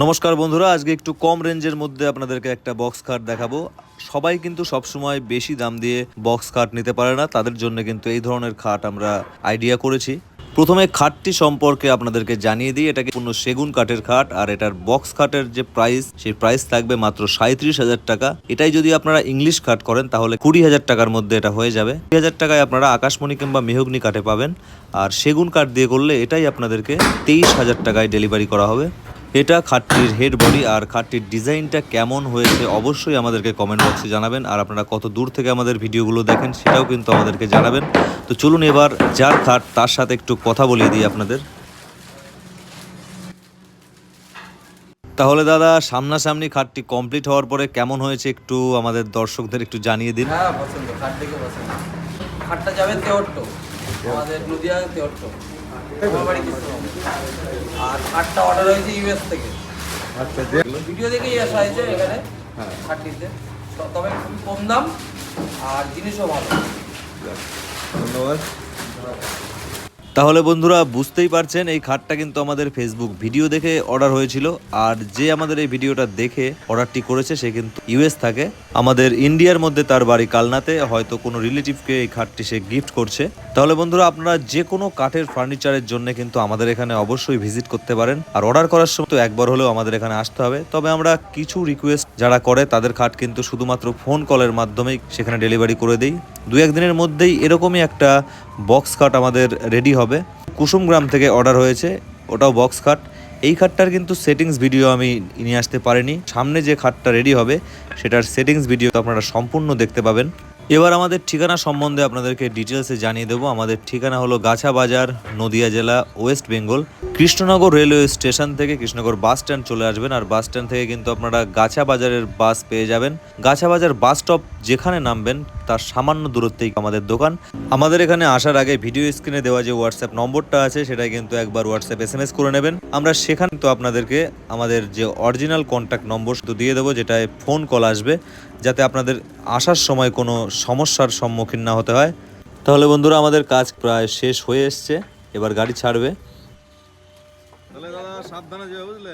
নমস্কার বন্ধুরা, আজকে একটু কম রেঞ্জের মধ্যে আপনাদেরকে একটা বক্স খাট দেখাবো। সবাই কিন্তু সবসময় বেশি দাম দিয়ে বক্স খাট নিতে পারে না, তাদের জন্য কিন্তু এই ধরনের খাট আমরা আইডিয়া করেছি। প্রথমে খাটটি সম্পর্কে আপনাদেরকে জানিয়ে দিই এটাকে পূর্ণ সেগুন কাঠের খাট, আর এটার বক্স খাটের যে প্রাইস সেই প্রাইস থাকবে মাত্র সাঁত্রিশ হাজার টাকা। এটাই যদি আপনারা ইংলিশ খাট করেন, তাহলে কুড়ি হাজার টাকার মধ্যে এটা হয়ে যাবে। কুড়ি হাজার টাকায় আপনারা আকাশমণি কিংবা মেহগনি কাঠে পাবেন, আর সেগুন কাঠ দিয়ে করলে এটাই আপনাদেরকে তেইশ হাজার টাকায় ডেলিভারি করা হবে। এটা খাটটির হেড বডি আর খাটটির ডিজাইনটা কেমন হয়েছে অবশ্যই আমাদেরকে কমেন্ট বক্সে জানাবেন। আর আপনারা কত দূর থেকে আমাদের ভিডিওগুলো দেখেন সেটাও কিন্তু আমাদেরকে জানাবেন। তো চলুন এবার যার খাট, তার সাথে একটু কথা বলিয়ে দিই আপনাদের। তাহলে দাদা, সামনাসামনি খাটটি কমপ্লিট হওয়ার পরে কেমন হয়েছে একটু আমাদের দর্শকদের একটু জানিয়ে দিন। হ্যাঁ খাটটা যাবে আমাদের নদিয়া। আর খাটটা অর্ডার হয়েছে ইউএস থেকে। আচ্ছা ভিডিও দেখেই আসা হয়েছে এখানে খাট তবে খুবই কম দাম আর জিনিসও ভালো। ধন্যবাদ। তাহলে বন্ধুরা বুঝতেই পারছেন এই খাটটা কিন্তু আমাদের ফেসবুক ভিডিও দেখে অর্ডার হয়েছিল। আর যে আমাদের এই ভিডিওটা দেখে অর্ডারটি করেছে সে কিন্তু ইউএস থাকে। আমাদের ইন্ডিয়ার মধ্যে তার বাড়ি কালনাতে হয়তো কোনো রিলেটিভকে এই খাটটি সে গিফট করছে। তাহলে বন্ধুরা আপনারা যে কোনো কাঠের ফার্নিচারের জন্য কিন্তু আমাদের এখানে অবশ্যই ভিজিট করতে পারেন। আর অর্ডার করার সময় তো একবার হলেও আমাদের এখানে আসতে হবে। তবে আমরা কিছু রিকোয়েস্ট যারা করে, তাদের খাট কিন্তু শুধুমাত্র ফোন কলের মাধ্যমেই সেখানে ডেলিভারি করে দিই। দু একদিনের মধ্যেই এরকমই একটা বক্স খাট আমাদের রেডি হবে। কুসুমগ্রাম থেকে অর্ডার হয়েছে, ওটাও বক্স খাট এই খাটটার কিন্তু সেটিংস ভিডিও আমি নিয়ে আসতে পারিনি। সামনে যে খাটটা রেডি হবে, সেটার সেটিংস ভিডিও তো আপনারা সম্পূর্ণ দেখতে পাবেন। এবার আমাদের ঠিকানা সম্বন্ধে আপনাদেরকে ডিটেলসে জানিয়ে দেবো। আমাদের ঠিকানা হলো গাছা বাজার, নদিয়া জেলা West Bengal Krishnanagar railway station থেকে কৃষ্ণনগর বাস স্ট্যান্ড চলে আসবেন আর বাস স্ট্যান্ড থেকে কিন্তু আপনারা গাছা বাজারের বাস পেয়ে যাবেন। গাছা বাজার বাস স্টপ যেখানে নামবেন, তার সামান্য দূরত্বেই আমাদের দোকান। আমাদের এখানে আসার আগে ভিডিও স্ক্রিনে দেওয়া যে হোয়াটসঅ্যাপ নম্বরটা আছে সেটা কিন্তু একবার হোয়াটসঅ্যাপ এস এম এস করে নেবেন। আমরা সেখানে তো আপনাদেরকে আমাদের যে অরিজিনাল কন্ট্যাক্ট নম্বর শুধু দিয়ে দেবো, যেটায় ফোন কল আসবে। যাতে আপনাদের আসার সময় কোনো সমস্যার সম্মুখীন না হতে হয়। তাহলে বন্ধুরা আমাদের কাজ প্রায় শেষ হয়ে এসছে। এবার গাড়ি ছাড়বে। তাহলে দাদা সাবধানে যাবে বুঝলে?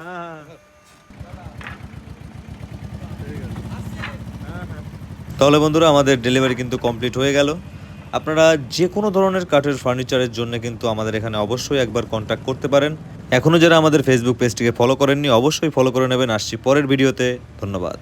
হ্যাঁ তাহলে বন্ধুরা আমাদের ডেলিভারি কিন্তু কমপ্লিট হয়ে গেল। আপনারা যে কোনো ধরনের কাঠের ফার্নিচারের জন্য কিন্তু আমাদের এখানে অবশ্যই একবার কন্ট্যাক্ট করতে পারেন। এখনও যারা আমাদের ফেসবুক পেজটিকে ফলো করেননি, অবশ্যই ফলো করে নেবেন। আসছি পরের ভিডিওতে ধন্যবাদ।